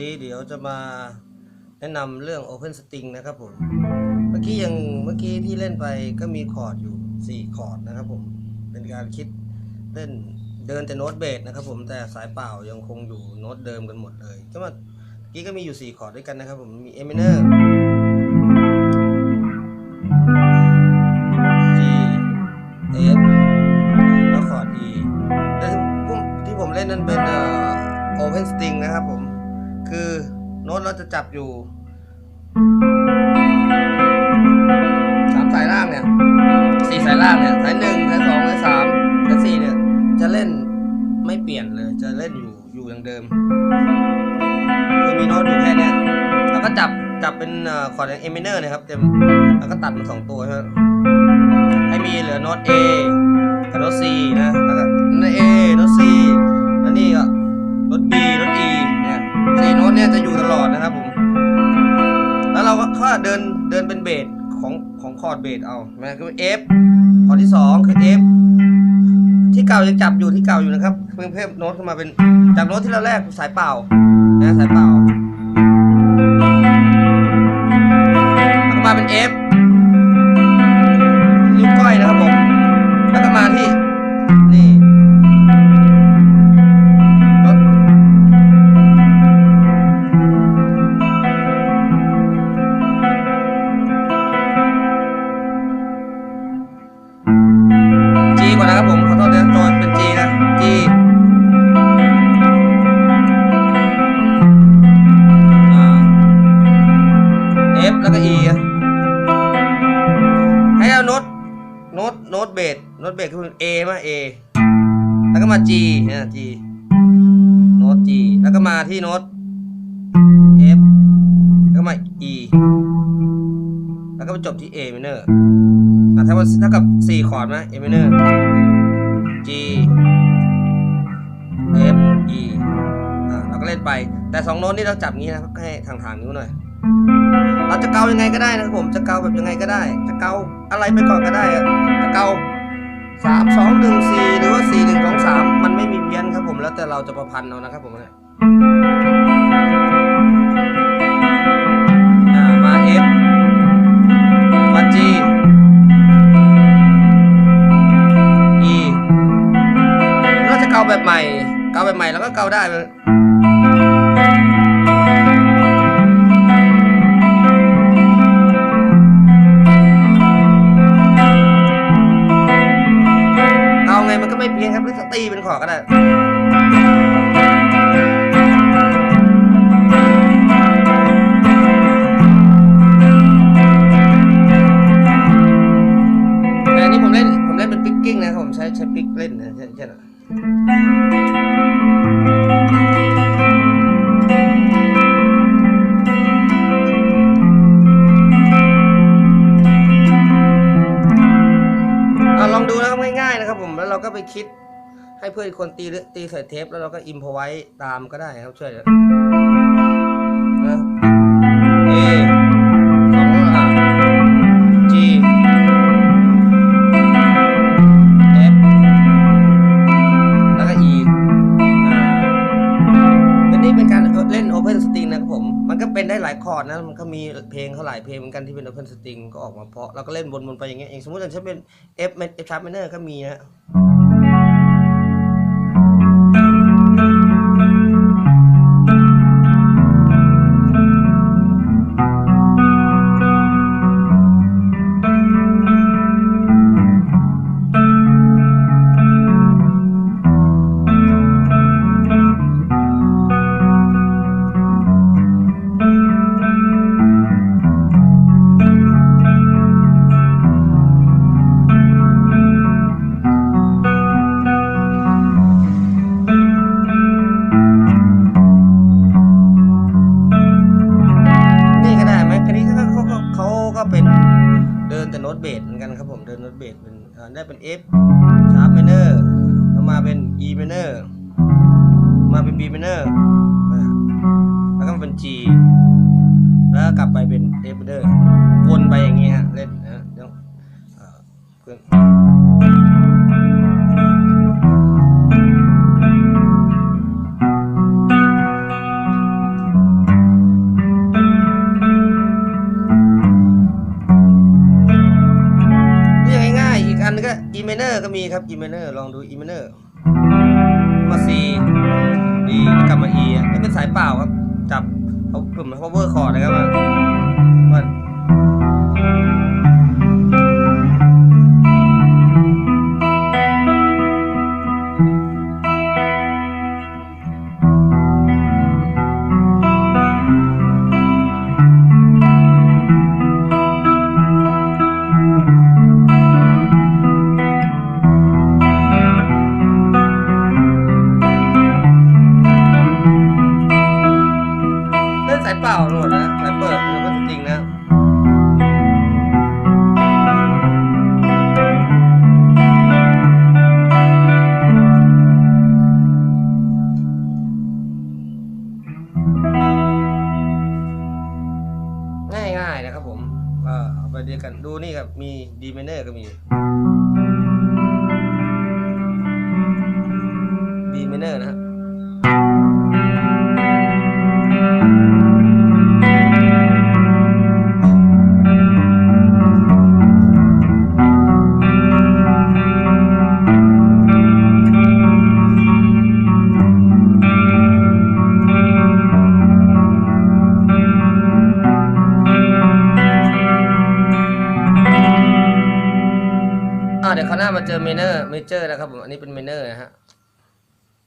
นี้เดี๋ยวจะมาแนะนำเรื่อง Open String นะครับผม เมื่อกี้ยังเมื่อกี้ที่เล่นไปก็มีคอร์ดอยู่ 4 คอร์ดนะครับผม เป็นการคิดเล่นเดินแต่โน้ตเบสนะครับผมแต่สายเปล่ายังคงอยู่โน้ตเดิมกันหมดเลย ก็มาเมื่อกี้ก็มีอยู่ 4 คอร์ดด้วยกันนะครับผมมี A minor G F แล้วคอร์ด E และที่ที่ผมเล่นนั้นเป็นเอ่อ Open String ตเราจะจับอยู่สามสายล่างเนี่ยสี่สายล่างเนี่ยสายหนึ่งสายสองสายสามสายสี่เนี่ย จะเล่นไม่เปลี่ยนเลย จะเล่นอยู่อยู่อย่างเดิมคือมีโน้ตอยู่แค่เนี้ยแล้วก็จับจับเป็นเอ่อคอร์ดเอมิเนอร์นะครับเต็มแล้วก็ตัดมันสองตัวใช่ไหมให้มีเหลือโน้ต A กับโน้ต C นะแล้วก็โน้ต A เนี่ยจะอยู่ตลอดนะครับผม แล้วเราก็ค่าเดินเดินเป็นเบสของของคอร์ดเบสเอาใช่ไหมคือ F คอร์ดที่สองคือ F ที่เก่ายังจับอยู่ที่เก่าอยู่นะครับ เพิ่มเพิ่มโน้ตขึ้นมาเป็นจากโน้ตที่เราแรกสายเป่านะสายเป่า ตเบสโน้ตเบสคือ A มา A แล้วก็มา G เนี่ย G โน้ต G แล้วก็มาที่โน้ต F แล้วก็มา E แล้วก็ไปจบที่ A minor อะถ้าว่าเท่ากับ 4 คอร์ดไหม A minor G F E อะเราก็เล่นไป แต่2โน้ตนี่เราจับงี้นะให้ทางทางนิ้วหน่อย เราจะเกายังไงก็ได้นะครับผม จะเกาแบบยังไงก็ได้ จะเกาอะไรไปก่อนก็ได้อะจะเกา สามสองหนึ่งสี่หรือว่าสี่หนึ่งสองสามมันไม่มีเพี้ยนครับผมแล้วแต่เราจะประพันธ์เอานะครับผมเนี่ยอ่ามา F มา G E เราจะเกาแบบใหม่ เกาแบบใหม่แล้วก็เกาได้ ตีเป็นขอก็ได้แต่อันนี้ผมเล่น ผมเล่นเป็นปิกกิ้งนะครับผมใช้ใช้ปิกเล่นนะใช่ใช่ไหมเอาลองดูนะครับง่ายๆนะครับผมแล้วเราก็ไปคิด ให้เพื่อนอีกคนตีหรือตีใส่เทปแล้วเราก็อิมพอไว้ตามก็ได้ครับช่วยนะ A สองอะ G F แล้วก็ E อ่าเป็นนี่เป็นการเล่น Open String นะครับผม มันก็เป็นได้หลายคอร์ดนะ มันก็มีเพลงเขาหลายเพลงเหมือนกันที่เป็น Open String ก็ออกมาเพราะเราก็เล่นวนๆไปอย่างเงี้ยเองสมมติอย่างเช่นเป็น F F sharp minor ก็มีนะ เป็น F sharp minor แล้วมาเป็น E minor มาเป็น B minor ก็อีเมเนอร์ก็มีครับอีเมเนอร์ลองดูอีเมเนอร์มาซีดีกลับมาอีเป็นสายเปล่าครับ จับเขากลุ่มเบอร์คอร์เนะครับ เดียวกันดูนี่ครับมีดีเมเนอร์ก็มี เจอเมเนอร์เมเจอร์นะครับผมอันนี้เป็นเมเนอร์นะฮะ